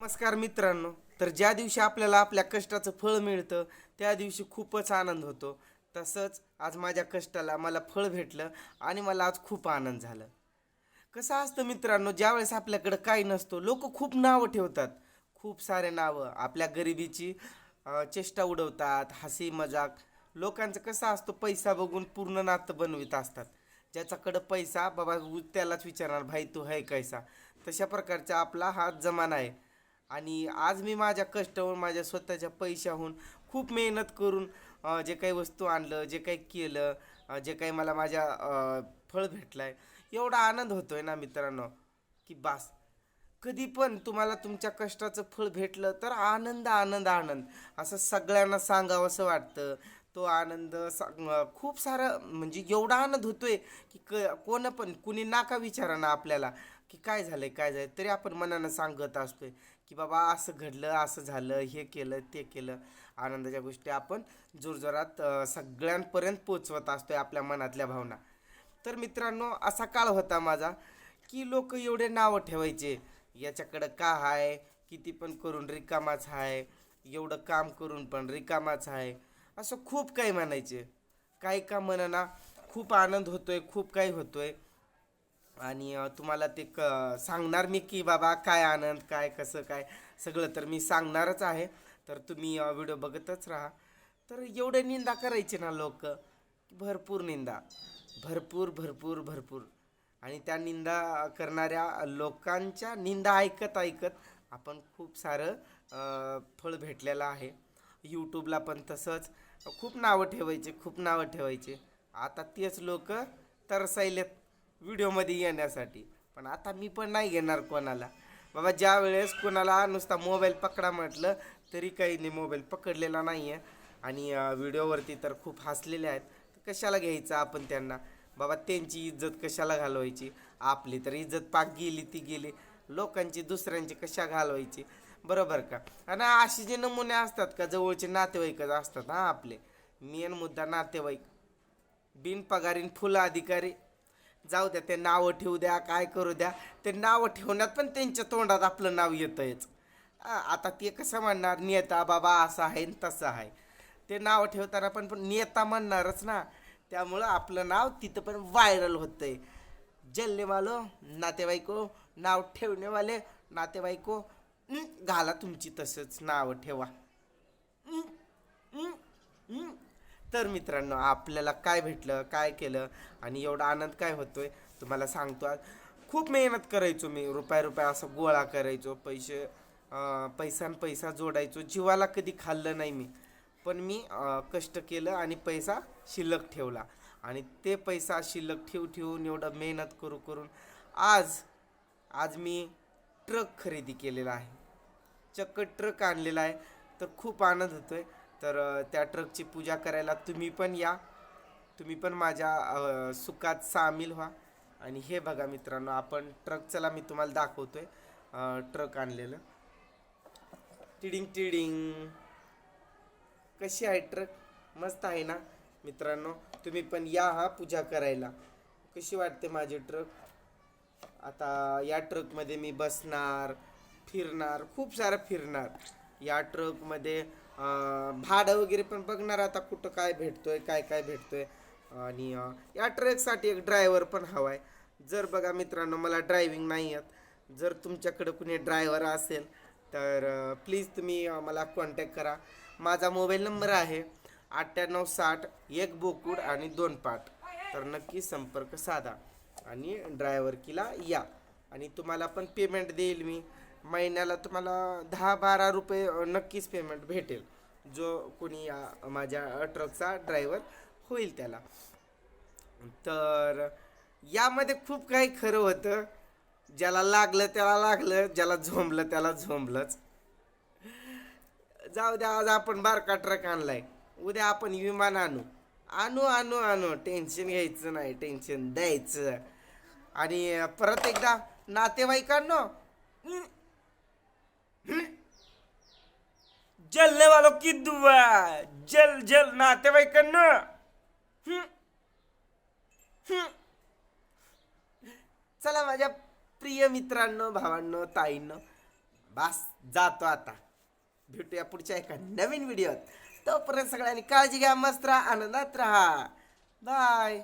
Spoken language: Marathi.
नमस्कार मित्रांनो. तर ज्या दिवशी आपल्याला आपल्या कष्टाचं फळ मिळतं त्या दिवशी खूपच आनंद होतो. तसंच आज माझ्या कष्टाला मला फळ भेटलं आणि मला आज खूप आनंद झाला. कसं असतं मित्रांनो ज्यावेळेस आपल्याकडं काही नसतो लोक खूप नावं ठेवतात. खूप सारे नावं. आपल्या गरिबीची चेष्टा उडवतात हसी मजाक लोकांचं कसं असतो पैसा बघून पूर्ण नातं बनवित असतात. ज्याच्याकडं पैसा बाबा त्यालाच विचारणार भाई तू है कैसा तशा प्रकारचा आपला हा जमाना आहे. आणि आज मी माझ्या कष्टावर माझ्या स्वतःच्या पैशाहून खूप मेहनत करून जे काही वस्तू आणलं जे काही केलं जे काही मला माझ्या फळ भेटलं आहे एवढा आनंद होतो आहे ना मित्रांनो की बास. कधी पण तुम्हाला तुमच्या कष्टाचं फळ भेटलं तर आनंद आनंद आनंद असं सगळ्यांना सांगावं असं वाटतं. तो आनंद सा खूप सारा म्हणजे एवढा आनंद होतोय की क कोण पण कुणी नाका विचारा ना आपल्याला. की काय झालंय काय झालं तरी आपण मनानं सांगत असतोय की बाबा असं घडलं असं झालं हे केलं ते केलं. आनंदाच्या गोष्टी आपण जोरजोरात सगळ्यांपर्यंत पोचवत असतोय आपल्या मनातल्या भावना. तर मित्रांनो असा काळ होता माझा की लोक एवढे नावं ठेवायचे. याच्याकडं का आहे किती पण करून रिकामाच आहे एवढं काम करून पण रिकामाच आहे असं खूप काही म्हणायचे. काही का म्हणना खूप आनंद होतोय खूप काही होतोय. आणि तुम्हाला ते क सांगणार मी की बाबा काय आनंद काय कसं काय सगळं तर मी सांगणारच आहे. तर तुम्ही व्हिडिओ बघतच राहा. तर एवढे निंदा करायचे ना लोक भरपूर निंदा. भरपूर भरपूर भरपूर. आणि त्या निंदा करणाऱ्या लोकांच्या निंदा ऐकत ऐकत आपण खूप सारं फळ भेटलेलं आहे. यूट्यूबला पण तसंच. खूप नावं ठेवायचे खूप नावं ठेवायचे. आता तेच लोक तरसायलेत. व्हिडिओमध्ये येण्यासाठी. पण आता मी पण नाही घेणार कोणाला. बाबा ज्या वेळेस कोणाला नुसता मोबाईल पकडा म्हटलं तरी काही नाही मोबाईल पकडलेला नाही आहे आणि व्हिडिओवरती तर खूप हसलेले आहेत. कशाला घ्यायचं आपण त्यांना? बाबा त्यांची इज्जत कशाला घालवायची? आपली तर इज्जत पाक गेली ती गेली. लोकांची दुसऱ्यांची कशा घालवायची? बरोबर का? आणि असे जे नमुने असतात का जवळचे नातेवाईकच असतात हां आपले. मेन मुद्दा नातेवाईक. बिनपगारीन फुलं अधिकारी. जाऊ द्या ते नावं ठेवू द्या काय करू द्या. ते नावं ठेवण्यात पण त्यांच्या तोंडात आपलं नाव येतंयच. आता ते कसं म्हणणार नेता बाबा असं आहे तसं आहे. ते नावं ठेवताना पण पण नेता म्हणणारच ना. त्यामुळं आपलं नाव तिथं पण व्हायरल होतंय. जल्लेवालो नातेवाईको नाव ठेवणेवाले नातेवाईको घाला तुमची तसंच नावं ठेवा. तर मित्रांनो आपल्याला काय भेटलं काय केलं आणि एवढा आनंद काय होतोय तुम्हाला सांगतो आज. खूप मेहनत करायचो मी रुपया रुपया असं गोळा करायचो पैसे पैसा पैसा जोडायचो जीवाला कधी खाल्लं नाही मी. पण मी कष्ट केलं आणि पैसा शिल्लक ठेवला. आणि ते पैसा शिल्लक ठेवू ठेवून एवढं मेहनत करू करून आज आज मी ट्रक खरेदी केलेला आहे. चक्क ट्रक आणलेला आहे तर खूप आनंद होतो आहे तर त्या ट्रकची पूजा करायला तुम्ही पण या. तुम्ही पण माझ्या सुखात सामील व्हा. आणि हे बघा मित्रांनो आपण ट्रक चला मी तुम्हाला दाखवतोय. ट्रक आणलेलं. टिडिंग टिडिंग. कशी आहे ट्रक? मस्त आहे ना मित्रांनो? तुम्ही पण या हा पूजा करायला. कशी वाटते माझी ट्रक? आता या ट्रकमध्ये मी बसणार फिरणार खूप सारं फिरणार. या ट्रकमध्ये भाडं वगैरे पण बघणार आता कुठं काय भेटतोय काय काय भेटतोय. आणि या ट्रकसाठी एक ड्रायव्हर पण हवा आहे जर बघा मित्रांनो मला ड्रायव्हिंग नाही आहेत जर तुमच्याकडं कुणी ड्रायव्हर असेल तर प्लीज तुम्ही मला कॉन्टॅक्ट करा. माझा मोबाईल नंबर आहे अठ्ठ्याण्णव साठ एक बोकूड आणि दोन पाट. तर नक्की संपर्क साधा. आणि ड्रायव्हरकीला या. आणि तुम्हाला पण पेमेंट देईल मी. महिन्याला तुम्हाला दहा बारा रुपये नक्कीच पेमेंट भेटेल. जो कोणी माझ्या ट्रकचा ड्रायव्हर होईल त्याला. तर यामध्ये खूप काही खरं होतं. ज्याला लागलं त्याला लागलं. ज्याला झोंबलं त्याला झोंबलंच. जाऊ द्या आज आपण बारका ट्रक आणलाय. उद्या आपण विमान आणू. आणू आणू आणू. टेन्शन घ्यायचं नाही. टेन्शन द्यायचं. आणि परत एकदा नातेवाईकांनो हं, हं. जलने वालों की दुआ। जल जल नाते भाई करना चला माझ्या प्रिय मित्रांनो भावांनो ताईंनो बास जातो आता. भेटूया पुढच्या एका नवीन व्हिडिओत. तोपर्यंत सगळ्यांनी काळजी घ्या मस्त राहा आनंदात राहा. बाय